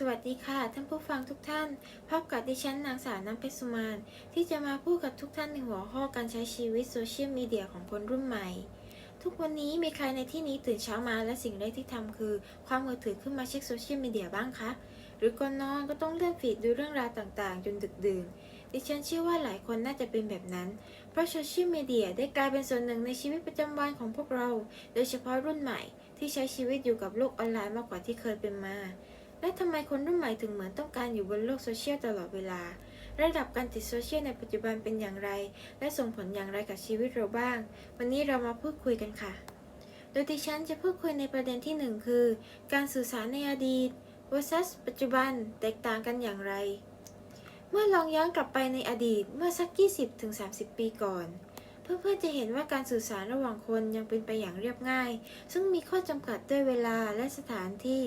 สวัสดีค่ะ ท่านผู้ฟังทุกท่าน พบกับดิฉันนางสาวน้ำเพชรสุมานที่จะมาพูดกับทุกท่านในหัวข้อการใช้ชีวิตโซเชียลมีเดียของคนรุ่นใหม่ ทุกวันนี้มีใครในที่นี้ตื่นเช้ามาและสิ่งแรกที่ทำคือ ความมือถือขึ้นมาเช็คโซเชียลมีเดียบ้างคะ หรือก่อนนอนก็ต้องเลื่อนฟีดดูเรื่องราวต่างๆ จนดึกดื่นดิฉันเชื่อว่าหลายคนน่าจะเป็นแบบนั้น เพราะโซเชียลมีเดียได้กลายเป็นส่วนหนึ่งในชีวิตประจำวันของพวกเรา โดยเฉพาะรุ่นใหม่ ที่ใช้ชีวิตอยู่กับโลกออนไลน์มากกว่าที่เคยเป็นมา และทำไมคนรุ่นใหม่ถึงเหมือนต้องการอยู่บนโลกโซเชียลตลอดเวลา ระดับการติดโซเชียลในปัจจุบันเป็นอย่างไร และส่งผลอย่างไรกับชีวิตเราบ้าง วันนี้เรามาพูดคุยกันค่ะ โดยดิฉันจะพูดคุยในประเด็นที่หนึ่งคือ การสื่อสารในอดีต versus ปัจจุบันแตกต่างกันอย่างไร เมื่อลองย้อนกลับไปในอดีตเมื่อสัก 20-30 ปีก่อน เพื่อนๆจะเห็นว่าการสื่อสารระหว่างคนยังเป็นไปอย่างเรียบง่าย ซึ่งมีข้อจำกัดด้วยเวลาและสถานที่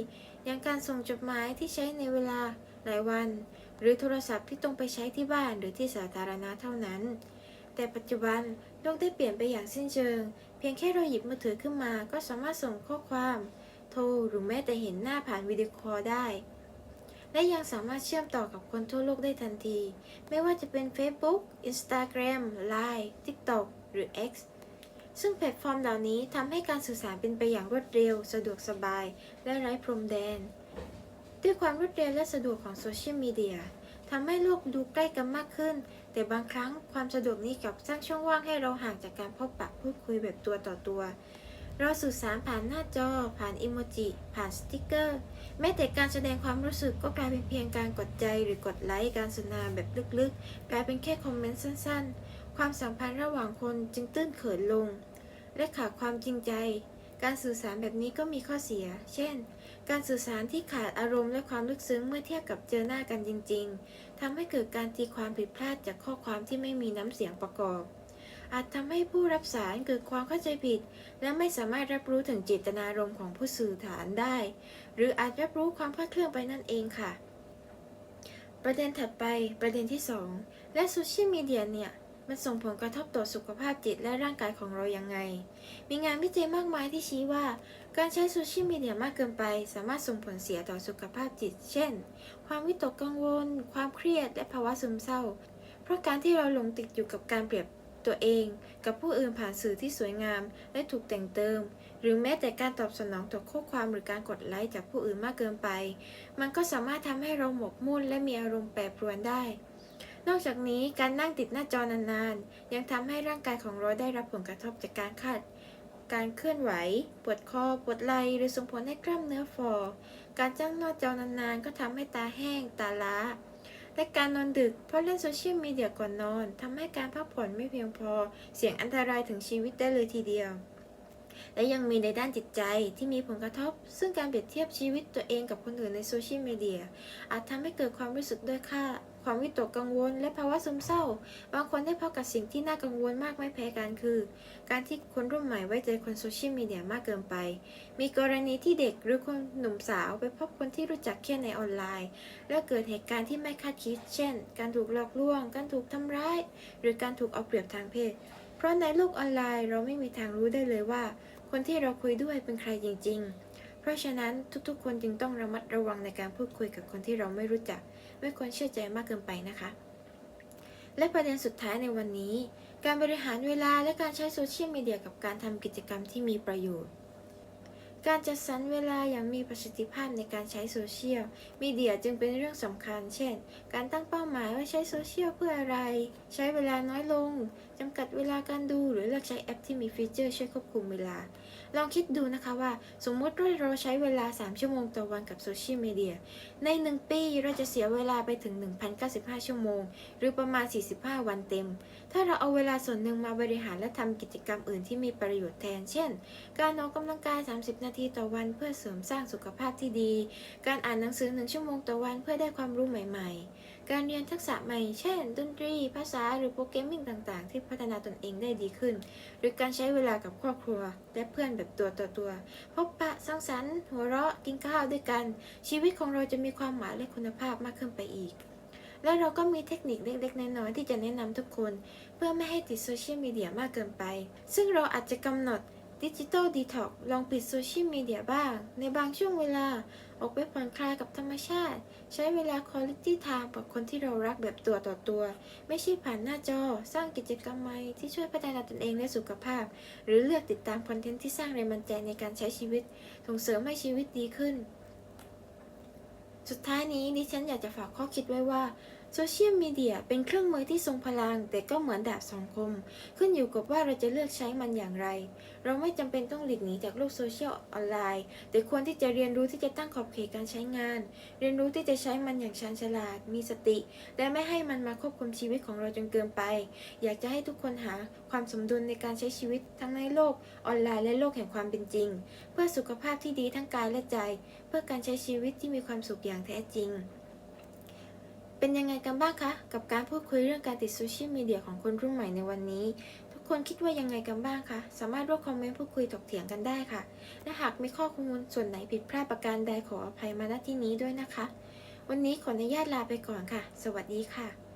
อย่างการส่งจดหมายที่ใช้ในเวลาหลายวัน หรือโทรศัพท์ที่ต้องไปใช้ที่บ้านหรือที่สาธารณะเท่านั้น แต่ปัจจุบันโลกได้เปลี่ยนไปอย่างสิ้นเชิง เพียงแค่เราหยิบมือถือขึ้นมาก็สามารถส่งข้อความ โทรหรือแม้แต่เห็นหน้าผ่านวิดีโอคอลได้และยังสามารถเชื่อมต่อกับคนทั่วโลกได้ทันที ไม่ว่าจะเป็น Facebook Instagram Line TikTok หรือ X ซึ่งแพลตฟอร์มเหล่านี้ทำให้การสื่อสารเป็นไปอย่างรวดเร็ว สะดวกสบาย และไร้พรมแดน ด้วยความรวดเร็วและสะดวกของโซเชียลมีเดียทำให้โลกดูใกล้กันมากขึ้น แต่บางครั้งความสะดวกนี้กลับสร้างช่องว่างให้เราห่างจากการพบปะพูดคุยแบบตัวต่อตัว เราสื่อสารผ่านหน้าจอ ผ่านอิโมจิ ผ่านสติกเกอร์ แม้แต่การแสดงความรู้สึกก็กลายเป็นเพียงการกดใจหรือกดไลค์ การสนทนาแบบลึกๆ กลายเป็นแค่คอมเมนต์สั้นๆ ความสัมพันธ์ระหว่างคนจึงตื้นเขินลง และขาดความจริงใจ การสื่อสารแบบนี้ก็มีข้อเสีย เช่น การสื่อสารที่ขาดอารมณ์และความลึกซึ้งเมื่อเทียบกับเจอหน้ากันจริง ๆทำให้เกิดการตีความผิดพลาดจากข้อความที่ไม่มีน้ำเสียงประกอบ อาจทำให้ผู้รับสารเกิดความเข้าใจผิด และไม่สามารถรับรู้ถึงเจตนารมณ์ของผู้สื่อสารได้ หรืออาจรับรู้ความคลาดเคลื่อนไปนั่นเองค่ะ ประเด็นถัดไป ประเด็นที่ 2 และโซเชียลมีเดียเนี่ย มันส่งผลกระทบต่อสุขภาพจิตและร่างกายของเรายังไง มีงานวิจัยมากมายที่ชี้ว่า การใช้โซเชียลมีเดียมากเกินไป สามารถส่งผลเสียต่อสุขภาพจิต เช่น ความวิตกกังวล ความเครียด และภาวะซึมเศร้า เพราะการที่เราหลงติดอยู่กับการเปรียบตัวเอง กับผู้อื่นผ่านสื่อที่สวยงาม และถูกแต่งเติม หรือแม้แต่การตอบสนองต่อข้อความหรือการกดไลค์จากผู้อื่นมากเกินไป มันก็สามารถทำให้เราหมกมุ่นและมีอารมณ์แปรปรวนได้ นอกจากนี้การนั่งติดหน้าจอนานๆ ยังทำให้ร่างกายของเราได้รับผลกระทบจากการคาดการเคลื่อนไหว ปวดคอ ปวดไหล่ หรือส่งผลให้กล้ามเนื้อฝ่อ การจ้องหน้าจอนานๆ ก็ทำให้ตาแห้ง ตาล้า และการนอนดึก เพราะเล่นโซเชียลมีเดียก่อนนอน ทำให้การพักผ่อนไม่เพียงพอ เสี่ยงอันตรายถึงชีวิตได้เลยทีเดียว และยังมีในด้านจิตใจที่มีผลกระทบ ซึ่งการเปรียบเทียบชีวิตตัวเองกับคนอื่นในโซเชียลมีเดียอาจทำให้เกิดความรู้สึกด้อยค่า ความวิตกกังวล และภาวะซึมเศร้า บางคนได้พบกับสิ่งที่น่ากังวลมากไม่แพ้กันคือ การที่คนรุ่นใหม่ไว้ใจคนโซเชียลมีเดียมากเกินไป มีกรณีที่เด็กหรือคนหนุ่มสาวไปพบคนที่รู้จักแค่ในออนไลน์ และเกิดเหตุการณ์ที่ไม่คาดคิด เช่น การถูกหลอกลวง การถูกทำร้าย หรือการถูกเอาเปรียบทางเพศ เพราะในโลกออนไลน์เราไม่มีทางรู้ได้เลยว่า คนที่เราคุยด้วยเป็นใครจริง ๆ เพราะฉะนั้นทุกๆ คนจึงต้องระมัดระวังในการพูดคุยกับคนที่เราไม่รู้จัก ไม่ควรเชื่อใจมากเกินไปนะคะ และประเด็นสุดท้ายในวันนี้ การบริหารเวลาและการใช้โซเชียลมีเดียกับการทำกิจกรรมที่มีประโยชน์ การจัดสรรเวลาอย่างมีประสิทธิภาพในการใช้โซเชียลมีเดียจึงเป็นเรื่องสำคัญ เช่น การตั้งเป้าหมายว่าใช้โซเชียลเพื่ออะไร ใช้เวลาน้อยลง จำกัดเวลาการดูหรือเลือกใช้แอปที่มีฟีเจอร์ช่วยควบคุมเวลา ลองคิดดูนะคะว่า สมมติว่าเราใช้เวลา 3 ชั่วโมงต่อวันกับโซเชียลมีเดีย ใน 1 ปีเราจะเสียเวลาไปถึง 1,095 ชั่วโมง หรือประมาณ 45 วันเต็ม ถ้าเราเอาเวลาส่วนหนึ่งมาบริหารและทำกิจกรรมอื่นที่มีประโยชน์แทน เช่น การออกกำลังกาย 30 นาทีต่อวันเพื่อเสริมสร้างสุขภาพที่ดี การอ่านหนังสือ 1 ชั่วโมงต่อวันเพื่อได้ความรู้ใหม่ ๆ การเรียนทักษะใหม่ เช่น ดนตรี ภาษา หรือโปรแกรมมิ่งต่างๆ ที่พัฒนาตนเองได้ดีขึ้น หรือการใช้เวลากับครอบครัว และเพื่อนแบบตัวต่อตัว พบปะสร้างสรรค์ หัวเราะ กินข้าวด้วยกัน ชีวิตของเราจะมีความหมายและคุณภาพมากขึ้นไปอีก และเราก็มีเทคนิคเล็กๆ น้อยๆ ที่จะแนะนำทุกคน เพื่อไม่ให้ติดโซเชียลมีเดียมากเกินไป ซึ่งเราอาจจะกำหนด ดิจิ t a ลดีท็อกลองปิดโซเชียลมีเดียบ้าง ในบางช่วงเวลา ออกไปผ่อนคลายกับธรรมชาติ ใช้เวลา quality time กับคนที่เรารักแบบตัวต่อตัว ไม่ใช่ผ่านหน้าจอ สร้างกิจกรรมใหม่ที่ช่วยพัฒนาตนเองและสุขภาพ หรือเลือกติดตามคอนเทนต์ที่สร้างแรงบันดาลใจในการใช้ชีวิต ส่งเสริมให้ชีวิตดีขึ้น สุดท้ายนี้ดิฉันอยากจะฝากข้อคิดไว้ว่า โซเชียลมีเดียเป็นเครื่องมือที่ทรงพลัง แต่ก็เหมือนดาบสองคม ขึ้นอยู่กับว่าเราจะเลือกใช้มันอย่างไร เราไม่จำเป็นต้องหลีกหนีจากโลกโซเชียลออนไลน์ แต่ควรที่จะเรียนรู้ที่จะตั้งขอบเขตการใช้งาน เรียนรู้ที่จะใช้มันอย่างชาญฉลาด มีสติ และไม่ให้มันมาควบคุมชีวิตของเราจนเกินไป อยากจะให้ทุกคนหาความสมดุลในการใช้ชีวิตทั้งในโลกออนไลน์และโลกแห่งความเป็นจริง เพื่อสุขภาพที่ดีทั้งกายและใจ เพื่อการใช้ชีวิตที่มีความสุขอย่างแท้จริง เป็นยังไงกันบ้างคะ กับการพูดคุยเรื่องการติดโซเชียลมีเดียของคนรุ่นใหม่ในวันนี้ ทุกคนคิดว่ายังไงกันบ้างคะ สามารถร่วมคอมเมนต์พูดคุยถกเถียงกันได้ค่ะ และหากมีข้อมูลส่วนไหนผิดพลาดประการใดขออภัยมาณที่นี้ด้วยนะคะ วันนี้ขออนุญาตลาไปก่อนค่ะ สวัสดีค่ะ